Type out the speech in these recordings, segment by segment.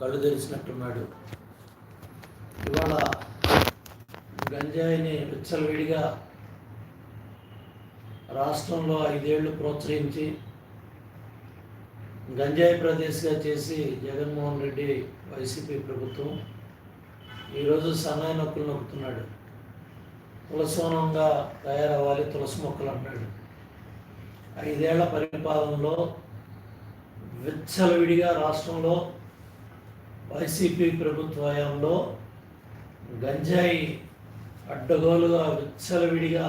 కళ్ళు తెరిచినట్టున్నాడు. ఇవాళ గంజాయిని విచ్చలవిడిగా రాష్ట్రంలో ఐదేళ్ళు ప్రోత్సహించి గంజాయి ప్రదేశ్గా చేసి జగన్మోహన్ రెడ్డి వైసీపీ ప్రభుత్వం ఈరోజు సన్నాయి నొక్కులు నొక్కుతున్నాడు. తులసోనంగా తయారవ్వాలి తులసి మొక్కలు అంటాడు ఐదేళ్ళ పరిపాలనలో విచ్చలవిడిగా రాష్ట్రంలో వైసీపీ ప్రభుత్వ హయాంలో గంజాయి అడ్డగోలుగా విచ్చలవిడిగా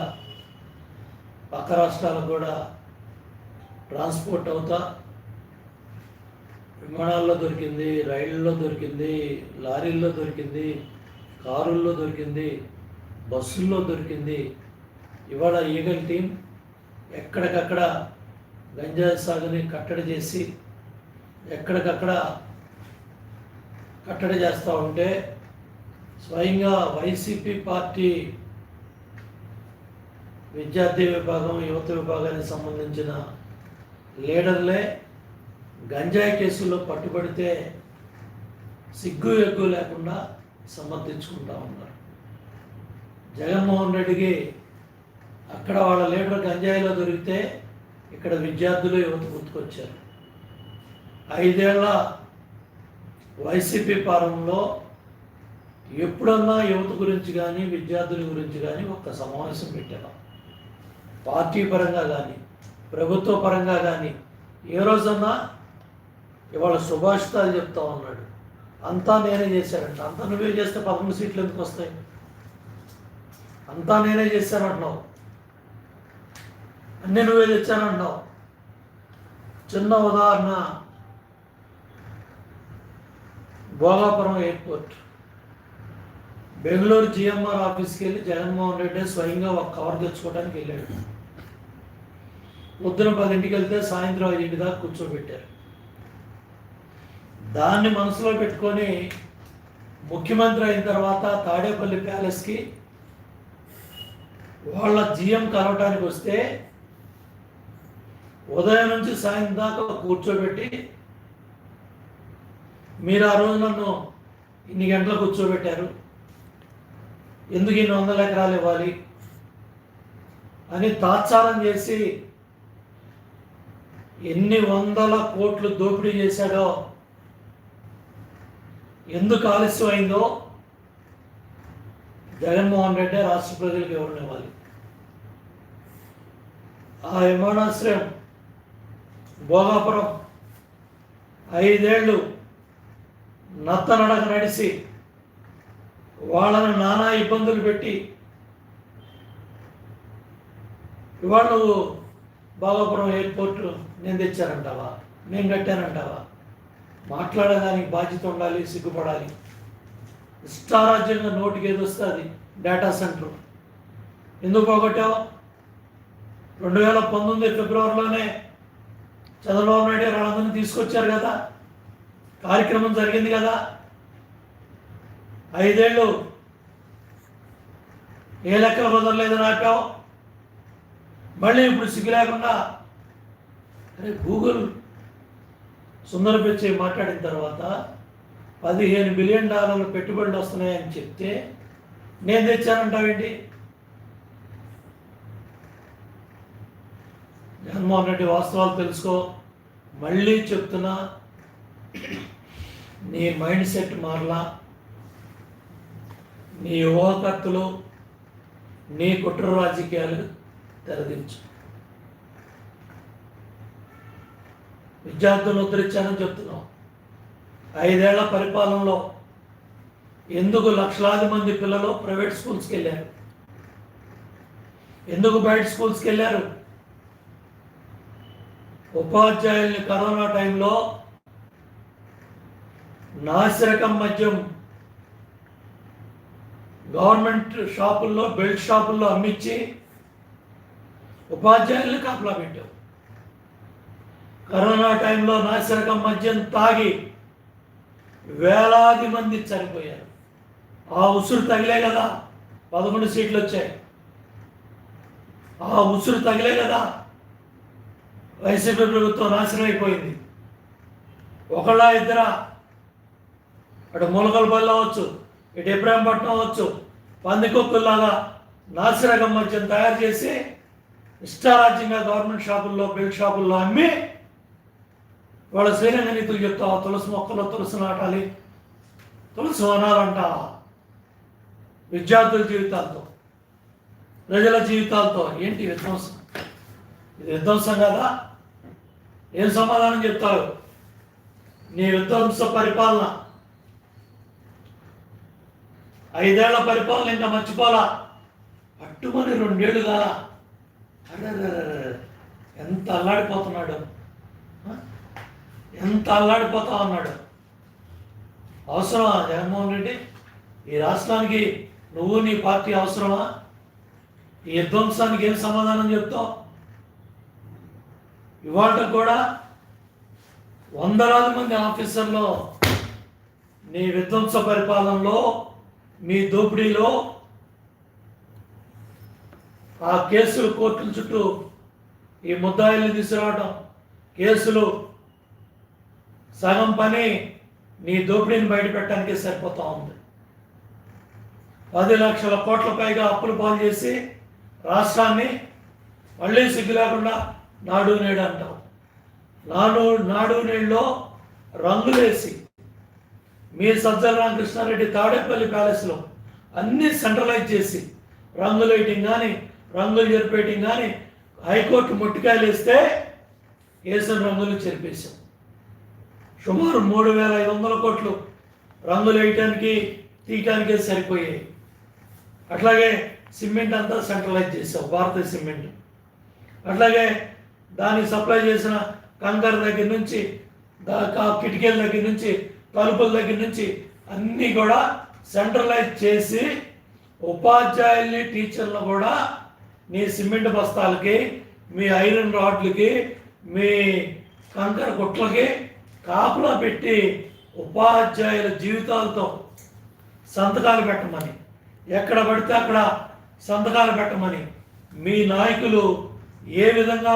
పక్క రాష్ట్రాలకు కూడా ట్రాన్స్పోర్ట్ అవుతా. విమానాల్లో దొరికింది రైళ్ళలో దొరికింది లారీల్లో దొరికింది కారుల్లో దొరికింది బస్సుల్లో దొరికింది. ఇవాళ ఈగల్ టీం ఎక్కడికక్కడ గంజాయి సాగుని కట్టడి చేసి ఎక్కడికక్కడ కట్టడి చేస్తూ ఉంటే స్వయంగా వైసీపీ పార్టీ విద్యార్థి విభాగం యువత విభాగానికి సంబంధించిన లీడర్లే గంజాయి కేసుల్లో పట్టుబడితే సిగ్గు ఎగ్గు లేకుండా సమర్థించుకుంటా ఉన్నారు. జగన్మోహన్ రెడ్డికి అక్కడ వాళ్ళ లీడర్ గంజాయిలో దొరికితే ఇక్కడ విద్యార్థులు యువత గుర్తుకొచ్చారు. ఐదేళ్ళ వైసీపీ పాలనలో ఎప్పుడన్నా యువత గురించి కానీ విద్యార్థుల గురించి కానీ ఒక్క సమావేశం పెట్టాను పార్టీ పరంగా కానీ ప్రభుత్వ పరంగా కానీ ఏ రోజన్నా ఇవాళ సుభాషితాలు చెప్తా ఉన్నాడు. అంతా నేనే చేశానంట. అంతా నువ్వే చేస్తే పదమూడు సీట్లు ఎందుకు వస్తాయి? అంతా నేనే చేశానంటున్నావు. అన్నీ నువ్వే తెచ్చానంటున్నావు. చిన్న ఉదాహరణ భోగాపురం ఎయిర్పోర్ట్. బెంగళూరు జిఎంఆర్ ఆఫీస్కి వెళ్ళి జగన్మోహన్ రెడ్డి స్వయంగా ఒక కవర్ తెచ్చుకోవడానికి వెళ్ళాడు. పొద్దున పదింటికి వెళ్తే సాయంత్రం ఐదింటి దాకా కూర్చోబెట్టారు. దాన్ని మనసులో పెట్టుకొని ముఖ్యమంత్రి అయిన తర్వాత తాడేపల్లి ప్యాలెస్కి వాళ్ళ జిఎం కలవటానికి వస్తే ఉదయం నుంచి సాయంత్రం దాకా కూర్చోబెట్టి మీరు ఆ రోజు నన్ను ఇన్ని గంటలు కూర్చోబెట్టారు. ఎందుకు ఇన్ని వందల ఎకరాలు ఇవ్వాలి? అని తాత్సారం చేసి ఎన్ని వందల కోట్లు దోపిడీ చేశాడో ఎందుకు ఆలస్యం అయిందో జగన్మోహన్ రెడ్డి రాష్ట్ర ప్రజలకు ఎవరినివ్వాలి ఆ విమానాశ్రయం భోగాపురం ఐదేళ్ళు నత్తనడక నడిచి వాళ్ళను నానా ఇబ్బందులు పెట్టి ఇవాళ నువ్వు బాబాపురం ఎయిర్పోర్ట్ నేను తెచ్చానంటావా? నేను కట్టానంటావా? మాట్లాడడానికి బాధ్యత ఉండాలి సిగ్గుపడాలి. ఇష్టారాజ్యంగా నోటికి ఏది వస్తుంది? Data center. ఎందుకు పోగొట్టావు? రెండు వేల పంతొమ్మిది ఫిబ్రవరిలోనే చంద్రబాబు నాయుడు గారు వాళ్ళందరినీ తీసుకొచ్చారు కదా? కార్యక్రమం జరిగింది కదా. ఐదేళ్ళు ఏ లెక్క కుదరలేదని ఆపావు మళ్ళీ ఇప్పుడు సిగ్గు లేకుండా అరే గూగుల్ సుందర పిచ్చయ్య మాట్లాడిన తర్వాత పదిహేను బిలియన్ డాలర్లు పెట్టుబడులు వస్తున్నాయని చెప్తే నేను తెచ్చానంటావేంటి? జగన్మోహన్ రెడ్డి వాస్తవాలు తెలుసుకో. మళ్ళీ చెప్తున్నా. నీ మైండ్ సెట్ మారలా. నీ యువకత్తులు నీ కుట్ర రాజకీయాలు తెరదించు. విద్యార్థులను ఉద్ధరించానని చెప్తున్నాం ఐదేళ్ళ పరిపాలనలో ఎందుకు లక్షలాది మంది పిల్లలు ప్రైవేట్ స్కూల్స్కి వెళ్ళారు? ఎందుకు బయట స్కూల్స్కి వెళ్ళారు? ఉపాధ్యాయుల్ని కరోనా టైంలో నాసిరకం మద్యం గవర్నమెంట్ షాపుల్లో బెల్ట్ షాపుల్లో అమ్మించి ఉపాధ్యాయులను కాపలా పెట్టావు. కరోనా టైంలో నాసిరకం మద్యం తాగి వేలాది మంది చనిపోయారు. ఆ ఉసురు తగిలే కదా పదకొండు సీట్లు వచ్చాయి ఆ ఉసురు తగిలే కదా వైసీపీ ప్రభుత్వం నాశనం అయిపోయింది ఒకళ్ళ ఇద్దరా అటు మూలకలపల్లి అవ్వచ్చు ఇటు ఇబ్రాహీంపట్నం అవ్వచ్చు పందికొక్కుల్లాగా నాసిరకం మద్యం తయారు చేసి ఇష్టారాజ్యంగా గవర్నమెంట్ షాపుల్లో బెల్ట్ షాపుల్లో అమ్మి వాళ్ళ శ్రీరంగ నీతులు చెప్తావు తులసి మొక్కలో తులసి నాటాలి తులసి వనాలంట విద్యార్థుల జీవితాలతో ప్రజల జీవితాలతో. ఏంటి విధ్వంసం? ఇది విధ్వంసం కదా? ఏం సమాధానం చెప్తారు? నీ విధ్వంస పరిపాలన ఐదేళ్ళ పరిపాలన ఇంకా మర్చిపోలా. పట్టుమని రెండేళ్ళు కాల ఎంత అల్లాడిపోతున్నాడు. ఎంత అల్లాడిపోతా ఉన్నాడు. అవసరమా జగన్మోహన్ రెడ్డి? ఈ రాష్ట్రానికి నువ్వు నీ పార్టీ అవసరమా? ఈ విధ్వంసానికి ఏం సమాధానం చెప్తావు? ఇవాళ కూడా వందలాది మంది ఆఫీసర్లో నీ విధ్వంస పరిపాలనలో మీ దోపిడీలో ఆ కేసులు కోర్టుల చుట్టూ ఈ ముద్దాయిల్ని తీసుకురావడం కేసులు సగం పని నీ దోపిడీని బయటపెట్టడానికి సరిపోతా ఉంది. పది లక్షల కోట్ల పైగా అప్పులు పాలు చేసి రాష్ట్రాన్ని మళ్ళీ సిగ్గు లేకుండా నాడు నేడు అంటాం. నాడు నాడు నేడులో రంగులేసి మీ సజ్జల రామకృష్ణారెడ్డి తాడేపల్లి ప్యాలెస్లో అన్ని సెంట్రలైజ్ చేసి రంగులు వేయటం కానీ రంగులు చెరిపేయటం కానీ హైకోర్టు ముట్టికాయలు వేస్తే వేసిన రంగులు చెరిపేశాం. సుమారు మూడు వేల ఐదు వందల కోట్లు రంగులు వేయటానికి తీయటానికే సరిపోయాయి. అట్లాగే సిమెంట్ అంతా సెంట్రలైజ్ చేసాం భారతీయ సిమెంట్. అట్లాగే దానికి సప్లై చేసిన కంకర్ దగ్గర నుంచి కిటికీల దగ్గర నుంచి తలుపుల దగ్గర నుంచి అన్నీ కూడా సెంట్రలైజ్ చేసి ఉపాధ్యాయుల్ని టీచర్లు కూడా మీ సిమెంట్ బస్తాలకి మీ ఐరన్ రాడ్లకి మీ కంకర కుట్లకి కాపులా పెట్టి ఉపాధ్యాయుల జీవితాలతో సంతకాలు పెట్టమని. ఎక్కడ పడితే అక్కడ సంతకాలు పెట్టమని. మీ నాయకులు ఏ విధంగా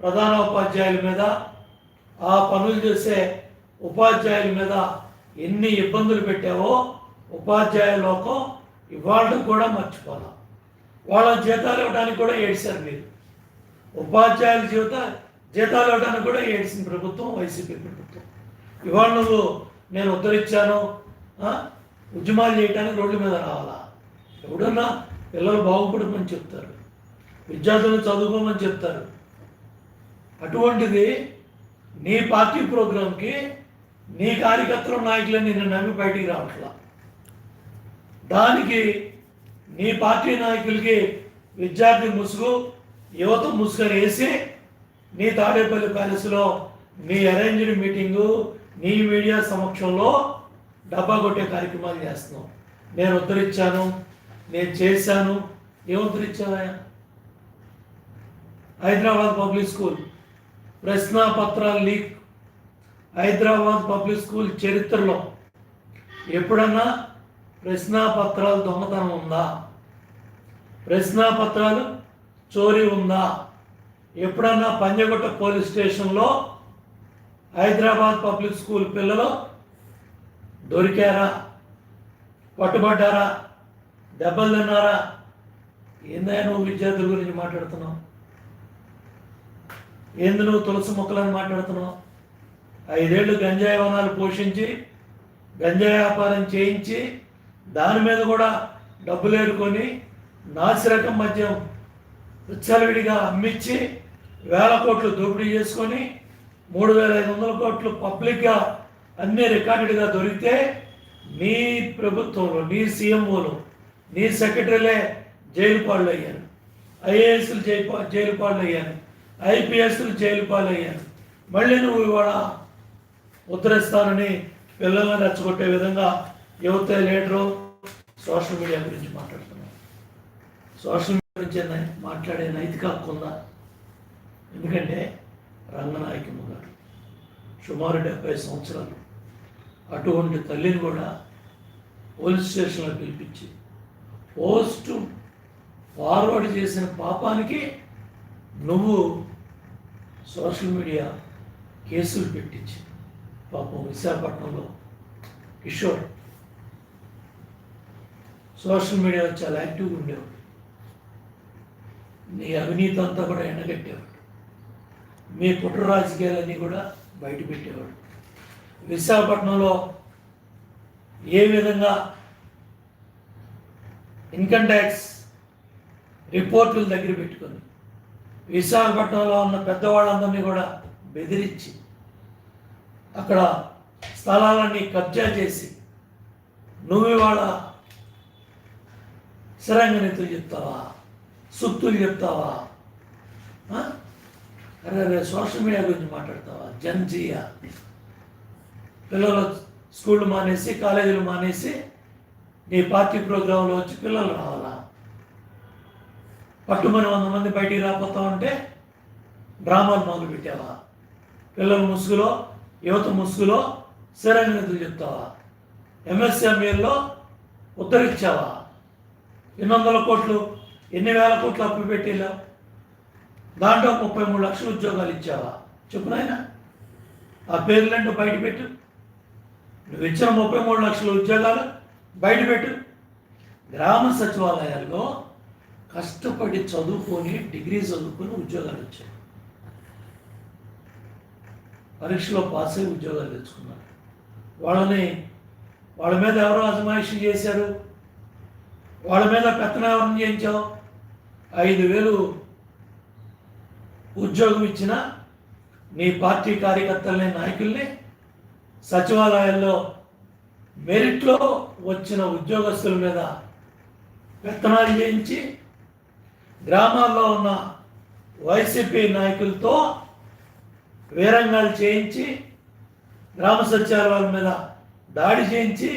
ప్రధాన ఉపాధ్యాయుల మీద ఆ పనులు చేసే ఉపాధ్యాయుల మీద ఎన్ని ఇబ్బందులు పెట్టావో ఉపాధ్యాయ లోకం ఇవాళ కూడా మర్చిపోలా. వాళ్ళ జీతాలు ఇవ్వడానికి కూడా ఏడిశారు మీరు. ఉపాధ్యాయుల జీవిత జీతాలు ఇవ్వడానికి కూడా ఏడ్చిన ప్రభుత్వం వైసీపీ ప్రభుత్వం. ఇవాళ నువ్వు నేను ఉద్ధరించాను ఉద్యమాలు చేయడానికి రోడ్ల మీద రావాలా? ఎవడన్నా పిల్లలు బాగుపడమని చెప్తారు. విద్యార్థులను చదువుకోమని చెప్తారు. అటువంటిది నీ పార్టీ ప్రోగ్రాంకి నీ కార్యకర్తలు నాయకులని నిన్ను నమ్మి బయటికి రావట్లా. దానికి నీ పార్టీ నాయకులకి విద్యార్థి ముసుగు యువత ముసుగరేసి వేసి నీ తాడేపల్లి ప్యాలెస్లో నీ అరేంజ్డ్ మీటింగు నీ మీడియా సమక్షంలో డబ్బా కొట్టే కార్యక్రమాలు చేస్తున్నావు నేను ఉద్ధరించాను నేను చేశాను. ఏం ఉద్ధరించావా హైదరాబాద్ పబ్లిక్ స్కూల్. ప్రశ్న పత్రాలు లీక్ హైదరాబాద్ పబ్లిక్ స్కూల్ చరిత్రలో ఎప్పుడన్నా ప్రశ్నా పత్రాలు దొంగతనం ఉందా? ప్రశ్నా పత్రాలు చోరీ ఉందా? ఎప్పుడన్నా పంజగుట్ట పోలీస్ స్టేషన్లో హైదరాబాద్ పబ్లిక్ స్కూల్ పిల్లలు దొరికారా? పట్టుబడ్డారా? దెబ్బలు తిన్నారా? ఏందా నువ్వు విద్యార్థుల గురించి మాట్లాడుతున్నావు? ఏంది నువ్వు తులసి మొక్కలని మాట్లాడుతున్నావు? ఐదేళ్ళు గంజాయి వనాలు పోషించి గంజాయి వ్యాపారం చేయించి దాని మీద కూడా డబ్బులు ఏరుకొని నాసిరకం మద్యం విచ్చలవిడిగా అమ్మించి వేల కోట్లు దోపిడీ చేసుకొని మూడు వేల ఐదు వందల కోట్లు పబ్లిక్గా అన్ని రికార్డెడ్గా దొరికితే నీ ప్రభుత్వంలో నీ సీఎంఓలు నీ సెక్రటరీలే జైలు పాళ్ళు అయ్యాను ఐఏఎస్లు జైలు జైలు అయ్యాను అయ్యారు ఐపీఎస్లు జైలు పాలు అయ్యాను మళ్ళీ నువ్వు ఇవాళ ఉద్ధరిస్తానని పిల్లల్ని రెచ్చగొట్టే విధంగా యువత లీడరు సోషల్ మీడియా గురించి మాట్లాడుతున్నావు సోషల్ మీడియా గురించి మాట్లాడే నైతిక హక్కు ఉందా? ఎందుకంటే రంగనాయకమ్మ గారు సుమారు డెబ్బై సంవత్సరాలు అటువంటి తల్లిని కూడా పోలీస్ స్టేషన్లో పిలిపించి పోస్టు ఫార్వర్డ్ చేసిన పాపానికి నువ్వు సోషల్ మీడియా కేసులు పెట్టించి పాపం విశాఖపట్నంలో కిషోర్. సోషల్ మీడియాలో చాలా యాక్టివ్గా ఉండేవాడు. నీ అవినీతి అంతా కూడా ఎండగట్టేవాడు. మీ కుట్ర రాజకీయాలన్నీ కూడా బయట పెట్టేవాడు విశాఖపట్నంలో ఏ విధంగా ఇన్కమ్ ట్యాక్స్ రిపోర్టులు దగ్గర పెట్టుకొని విశాఖపట్నంలో ఉన్న పెద్దవాళ్ళందరినీ కూడా బెదిరించి అక్కడ స్థలాలన్నీ కబ్జా చేసి నువ్వు ఇవాళ స్థిరంగా చెప్తావా? సుత్తులు చెప్తావా? అరే అరే సోషల్ మీడియా గురించి మాట్లాడతావా? జన్జీయా పిల్లలు స్కూళ్ళు మానేసి కాలేజీలు మానేసి నీ పార్టీ ప్రోగ్రాంలో వచ్చి పిల్లలు రావాలా? పట్టుమని వంద మంది బయటికి రాకపోతా ఉంటే డ్రామాలు మొదలు పెట్టావా పిల్లల ముసుగులో యువత ముసుగులో స్థిరంగా నిధులు చెప్తావా ఎంఎస్ఎంఏల్లో ఉద్ధరించావా ఎన్ని వందల కోట్లు ఎన్ని వేల కోట్లు అప్పు పెట్టేలా దాంట్లో ముప్పై మూడు లక్షల ఉద్యోగాలు ఇచ్చావా? చెప్పు నాయన. ఆ పేర్లంటూ బయట పెట్టు. నువ్వు ఇచ్చిన ముప్పై మూడు లక్షల ఉద్యోగాలు బయట పెట్టు. గ్రామ సచివాలయాల్లో కష్టపడి చదువుకొని డిగ్రీ చదువుకొని ఉద్యోగాలు వచ్చాయి పరీక్షలో పాస్ అయ్యి ఉద్యోగాలు తెచ్చుకున్నారు. వాళ్ళని వాళ్ళ మీద ఎవరో అజమాయిషి చేశారు? వాళ్ళ మీద పెత్తనావరం చేయించావు ఐదు వేలు ఉద్యోగం ఇచ్చిన నీ పార్టీ కార్యకర్తల్ని నాయకుల్ని సచివాలయాల్లో మెరిట్లో వచ్చిన ఉద్యోగస్తుల మీద పెత్తనాలు చేయించి గ్రామాల్లో ఉన్న వైసీపీ నాయకులతో వీరంగాలు చేయించి గ్రామ సచివాలయాల మీద దాడి చేయించి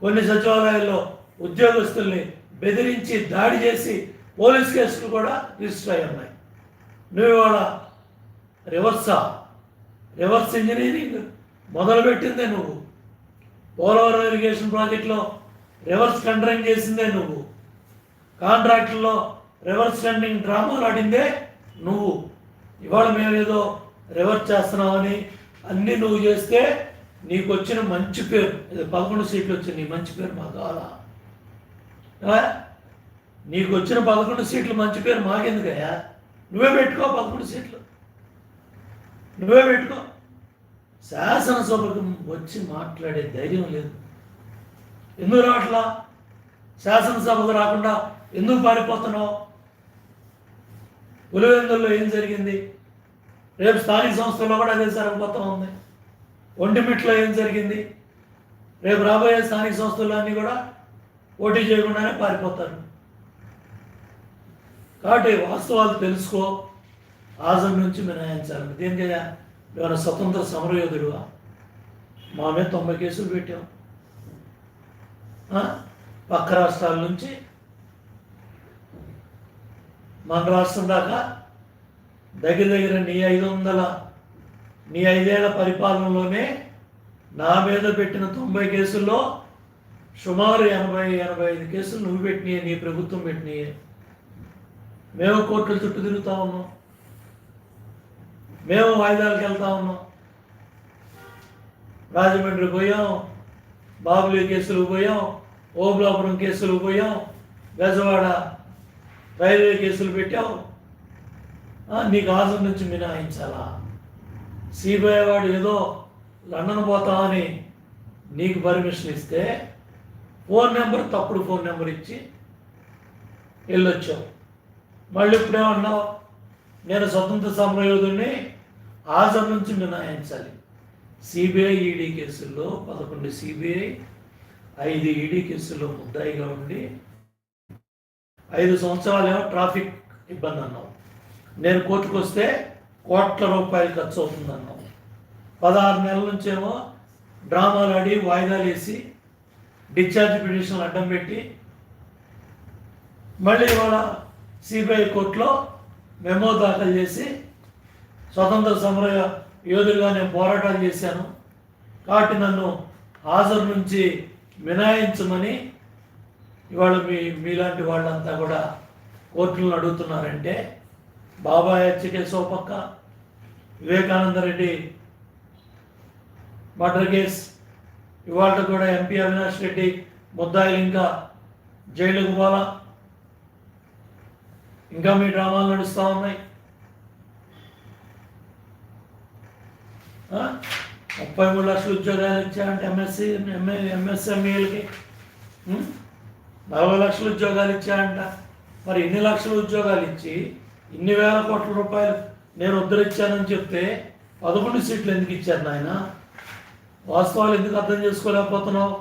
కొన్ని సచివాలయాల్లో ఉద్యోగస్తుల్ని బెదిరించి దాడి చేసి పోలీస్ కేసులు కూడా రిజిస్టర్ అయి ఉన్నాయి. నువ్వు ఇవాళ రివర్సా? రివర్స్ ఇంజనీరింగ్ మొదలుపెట్టిందే నువ్వు. పోలవరం ఇరిగేషన్ ప్రాజెక్టులో రివర్స్ టెండరింగ్ చేసిందే నువ్వు. కాంట్రాక్టుల్లో రివర్స్ టెండరింగ్ డ్రామాలు ఆడిందే నువ్వు. ఇవాళ మేము ఏదో రివర్స్ చేస్తున్నావని అన్నీ నువ్వు చేస్తే నీకు వచ్చిన మంచి పేరు ఇది పదకొండు సీట్లు వచ్చిన నీ మంచి పేరు మాకు కావాలా నీకు వచ్చిన పదకొండు సీట్లు మంచి పేరు మాకెందుకయ్యా? నువ్వే పెట్టుకో పదకొండు సీట్లు. నువ్వే పెట్టుకో. శాసనసభకు వచ్చి మాట్లాడే ధైర్యం లేదు. ఎందుకు రావట్లా? శాసనసభకు రాకుండా ఎందుకు పారిపోతున్నావు? పులివెందుల్లో ఏం జరిగింది? రేపు స్థానిక సంస్థల్లో కూడా అదే జరగబోతా ఉంది. ఒంటిమిట్లో ఏం జరిగింది? రేపు రాబోయే స్థానిక సంస్థలు అన్నీ కూడా పోటీ చేయకుండానే పారిపోతారు. కాబట్టి వాస్తవాలు తెలుసుకో ఆజం నుంచి మినహాయించాలి. దేనికయ్యా? ఏమైనా స్వతంత్ర సమరయోధుడువా మా మీద తొంభై కేసులు పెట్టాం. పక్క రాష్ట్రాల నుంచి మన రాష్ట్రం దాకా దగ్గర దగ్గర నీ ఐదు వందల నీ ఐదేళ్ళ పరిపాలనలోనే నా మీద పెట్టిన తొంభై కేసుల్లో సుమారు ఎనభై ఎనభై ఐదు కేసులు నువ్వు పెట్టినాయి నీ ప్రభుత్వం పెట్టినాయి. మేము కోర్టుల చుట్టూ తిరుగుతా ఉన్నాం. మేము వాయిదాలకు వెళ్తా ఉన్నాం. రాజమండ్రి పోయాం బాబులీ కేసులు పోయాం ఓబులాపురం కేసులు పోయాం గజవాడ రైల్వే కేసులు పెట్టాం. నీకు ఆజం నుంచి మినహాయించాలా? సిబిఐ వాడు ఏదో లండన్ పోతామని నీకు పర్మిషన్ ఇస్తే ఫోన్ నెంబర్ తప్పుడు ఫోన్ నెంబర్ ఇచ్చి వెళ్ళొచ్చావు. మళ్ళీ ఇప్పుడేమన్నావు నేను స్వతంత్ర సమరయోధుడిని ఆజం నుంచి మినహాయించాలి. సిబిఐ ఈడీ కేసుల్లో పదకొండు సిబిఐ ఐదు ఈడీ కేసుల్లో ముద్దాయిగా ఉండి ఐదు సంవత్సరాలేమో ట్రాఫిక్ ఇబ్బంది అన్నావు. నేను కోర్టుకు వస్తే కోట్ల రూపాయలు ఖర్చు అవుతుంది అన్నాం పదహారు నెలల నుంచేమో డ్రామాలు ఆడి వాయిదాలు వేసి డిశ్చార్జ్ పిటిషన్లు అడ్డం పెట్టి మళ్ళీ ఇవాళ సిబిఐ కోర్టులో మెమో దాఖలు చేసి స్వతంత్ర సమర యోధులుగా నేను పోరాటాలు చేశాను. కాబట్టి నన్ను హాజరు నుంచి మినాయించమని ఇవాళ మీ మీలాంటి వాళ్ళంతా కూడా కోర్టులను అడుగుతున్నారంటే బాబాయ్ హత్యకేసు ఓ పక్క వివేకానంద రెడ్డి మర్డర్ కేస్. ఇవాళ కూడా ఎంపీ అవినాష్ రెడ్డి ముద్దాయిలు ఇంకా జైలుకు పోలా. ఇంకా మీ డ్రామాలు నడుస్తూ ఉన్నాయి. ముప్పై మూడు లక్షల ఉద్యోగాలు ఇచ్చారంటే ఎంఎస్సి ఎంఏ ఎంఎస్ఎంఈలకి నలభై లక్షల ఉద్యోగాలు ఇచ్చారంట. మరి ఎన్ని లక్షల ఉద్యోగాలు ఇచ్చి ఇన్ని వేల కోట్ల రూపాయలు నేను ఉద్ధరించానని చెప్తే పదకొండు సీట్లు ఎందుకు ఇచ్చారు నాయన? వాస్తవాలు ఎందుకు అర్థం చేసుకోలేకపోతున్నావు?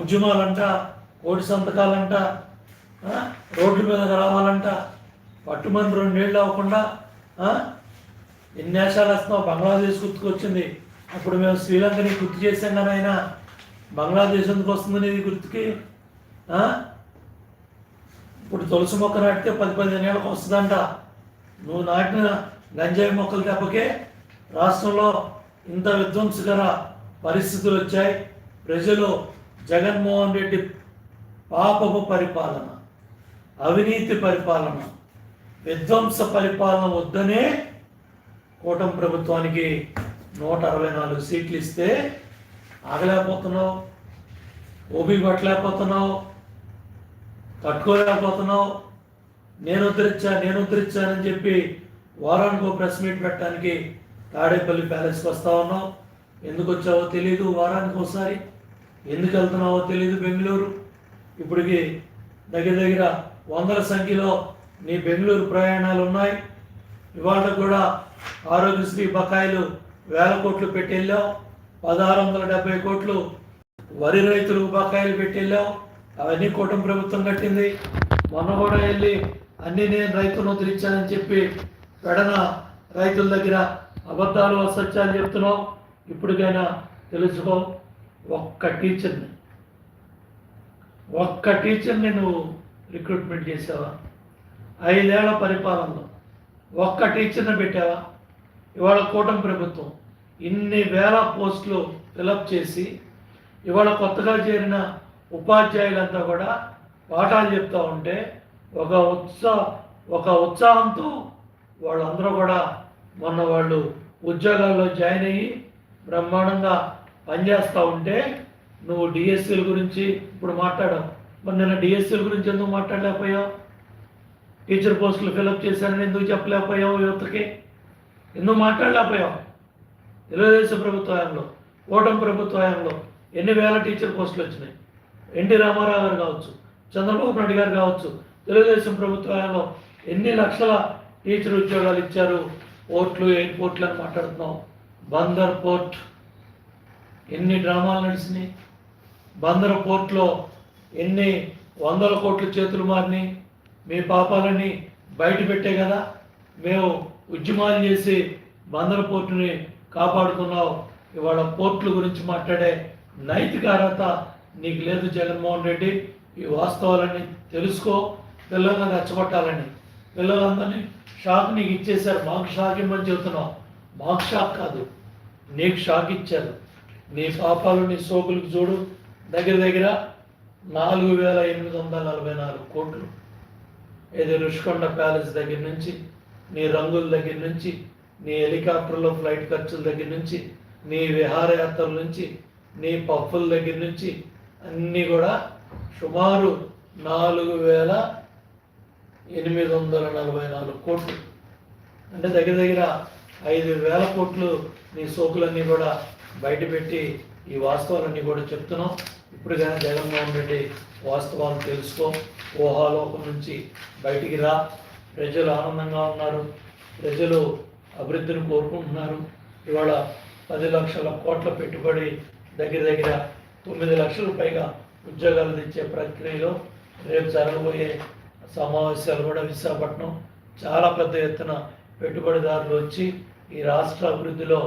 ఉద్యమాలంట కోటి సంతకాలంట రోడ్డు రోడ్ల రావాలంట రావాలంట పట్టుమని రెండేళ్ళు అవ్వకుండా ఎన్ని దేశాలు వస్తున్నావు? బంగ్లాదేశ్ గుర్తుకొచ్చింది అప్పుడు మేము శ్రీలంకని గుర్తు చేసాం కానీ ఆయన బంగ్లాదేశ్ ఎందుకు వస్తుంది అనేది గుర్తుకి ఇప్పుడు తులసి మొక్క నాటితే పది పదిహేను ఏళ్ళకి వస్తుందంట. నువ్వు నాటిన గంజాయి మొక్కలు దెబ్బకే రాష్ట్రంలో ఇంత విధ్వంసకర పరిస్థితులు వచ్చాయి. ప్రజలు జగన్మోహన్ రెడ్డి పాపపు పరిపాలన అవినీతి పరిపాలన విధ్వంస పరిపాలన వద్దనే కూటమి ప్రభుత్వానికి నూట అరవై నాలుగు సీట్లు ఇస్తే ఆగలేకపోతున్నావు ఓబీ పట్టలేకపోతున్నావు తట్టుకోలేకపోతున్నావు నేను ఉద్ధరించా నేను ఉద్ధరించానని చెప్పి వారానికి ఒక ప్రెస్ మీట్ పెట్టడానికి తాడేపల్లి ప్యాలెస్కి వస్తా ఉన్నావు. ఎందుకు వచ్చావో తెలియదు వారానికి ఒకసారి. ఎందుకు వెళ్తున్నావో తెలియదు బెంగళూరు. ఇప్పటికి దగ్గర దగ్గర వందల సంఖ్యలో నీ బెంగళూరు ప్రయాణాలు ఉన్నాయి. ఇవాళ కూడా ఆరోగ్యశ్రీ బకాయిలు వేల కోట్లు పెట్టి వెళ్ళావు పదహారు వందల డెబ్బై కోట్లు వరి రైతులకు బకాయిలు పెట్టి వెళ్ళావు అవన్నీ కూటమి ప్రభుత్వం కట్టింది. మొన్న కూడా వెళ్ళి అన్నీ నేను రైతులను ఉద్ధరించానని చెప్పి పెడన రైతుల దగ్గర అబద్ధాలు అసత్యాలు చెప్తున్నావు ఇప్పటికైనా తెలుసుకో ఒక్క టీచర్ని ఒక్క టీచర్ని నువ్వు రిక్రూట్మెంట్ చేసావా? ఐదేళ్ళ పరిపాలనలో ఒక్క టీచర్ని పెట్టావా? ఇవాళ కూటమి ప్రభుత్వం ఇన్ని వేల పోస్టులు ఫిలప్ చేసి ఇవాళ కొత్తగా చేరిన ఉపాధ్యాయులంతా కూడా పాఠాలు చెప్తూ ఉంటే ఒక ఉత్సాహ ఒక ఉత్సాహంతో వాళ్ళందరూ కూడా మొన్న వాళ్ళు ఉద్యోగాల్లో జాయిన్ అయ్యి బ్రహ్మాండంగా పనిచేస్తూ ఉంటే నువ్వు డిఎస్సీల గురించి ఇప్పుడు మాట్లాడావు. మరి నిన్న డిఎస్సీల గురించి ఎందుకు మాట్లాడలేకపోయావు? టీచర్ పోస్టులు ఫిలప్ చేశానని ఎందుకు చెప్పలేకపోయావు యువతకి ఎందుకు మాట్లాడలేకపోయావు? తెలుగుదేశం ప్రభుత్వ హయాంలో కూటమి ప్రభుత్వ హయాంలో ఎన్ని వేల టీచర్ పోస్టులు వచ్చినాయి? ఎన్టీ రామారావు గారు కావచ్చు చంద్రబాబు నాయుడు గారు కావచ్చు తెలుగుదేశం ప్రభుత్వాలలో ఎన్ని లక్షల టీచర్ ఉద్యోగాలు ఇచ్చారు పోర్ట్లు ఎయిర్పోర్ట్లు అని మాట్లాడుతున్నాం. బందర్ పోర్ట్ ఎన్ని డ్రామాలు నడిచినాయి. బందర్ పోర్ట్లో ఎన్ని వందల కోట్లు చేతులు మారిని మీ పాపాలని బయట పెట్టే కదా మేము ఉద్యమాలు చేసి బందర్ పోర్టుని కాపాడుకున్నావు ఇవాళ పోర్టుల గురించి మాట్లాడే నైతిక అర్హత నీకు లేదు జగన్మోహన్ రెడ్డి ఈ వాస్తవాలని తెలుసుకో పిల్లల్ని రెచ్చగొట్టాలని. పిల్లలందరినీ షాక్ నీకు ఇచ్చేశారు. మాకు షాక్ ఇమ్మని చెబుతున్నావు. మాకు షాక్ కాదు. నీకు షాక్ ఇచ్చారు. నీ పాపాలు నీ సోకులకు చూడు. దగ్గర దగ్గర నాలుగు వేల ఎనిమిది వందల నలభై నాలుగు కోట్లు. ఏదో రుషికొండ ప్యాలెస్ దగ్గర నుంచి నీ రంగుల దగ్గర నుంచి నీ హెలికాప్టర్లో ఫ్లైట్ ఖర్చుల దగ్గర నుంచి నీ విహారయాత్రల నుంచి నీ పప్పుల దగ్గర నుంచి అన్నీ కూడా సుమారు నాలుగు వేల ఎనిమిది వందల నలభై నాలుగు కోట్లు. అంటే దగ్గర దగ్గర ఐదు వేల కోట్లు నీ సోకులన్నీ కూడా బయటపెట్టి ఈ వాస్తవాలన్నీ కూడా చెప్తున్నాం. ఇప్పుడు కానీ జగన్మోహన్ రెడ్డి వాస్తవాలు తెలుసుకో. ఊహాలోకం నుంచి బయటికి రా. ప్రజలు ఆనందంగా ఉన్నారు. ప్రజలు అభివృద్ధిని కోరుకుంటున్నారు. ఇవాళ పది లక్షల కోట్ల పెట్టుబడి దగ్గర దగ్గర తొమ్మిది లక్షల పైగా ఉద్యోగాలు తెచ్చే ప్రక్రియలో రేపు జరగబోయే సమావేశాలు కూడా విశాఖపట్నం చాలా పెద్ద ఎత్తున పెట్టుబడిదారులు వచ్చి ఈ రాష్ట్ర అభివృద్ధిలో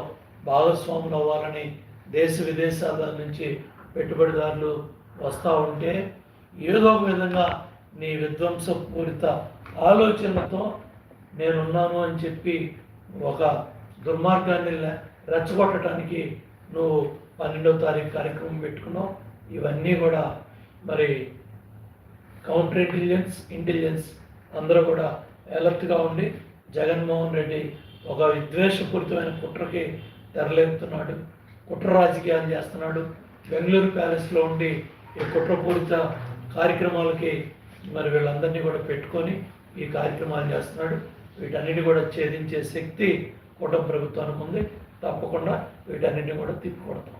భాగస్వాములు అవ్వాలని దేశ విదేశాల నుంచి పెట్టుబడిదారులు వస్తూ ఉంటే ఏదో ఒక విధంగా నీ విధ్వంసపూరిత ఆలోచనలతో నేనున్నాను అని చెప్పి ఒక దుర్మార్గాన్ని రెచ్చగొట్టడానికి నువ్వు పన్నెండవ తారీఖు కార్యక్రమం పెట్టుకున్నాం. ఇవన్నీ కూడా మరి కౌంటర్ ఇంటెలిజెన్స్ ఇంటెలిజెన్స్ అందరూ కూడా అలర్ట్గా ఉండి జగన్మోహన్ రెడ్డి ఒక విద్వేషపూరితమైన కుట్రకి తెరలేపుతున్నాడు. కుట్ర రాజకీయాలు చేస్తున్నాడు. బెంగళూరు ప్యాలెస్లో ఉండి ఈ కుట్రపూరిత కార్యక్రమాలకి మరి వీళ్ళందరినీ కూడా పెట్టుకొని ఈ కార్యక్రమాలు చేస్తున్నాడు. వీటన్నిటి కూడా ఛేదించే శక్తి కూటమి ప్రభుత్వానికి ఉంది. తప్పకుండా వీటన్నిటిని కూడా తిప్పికొడతాం.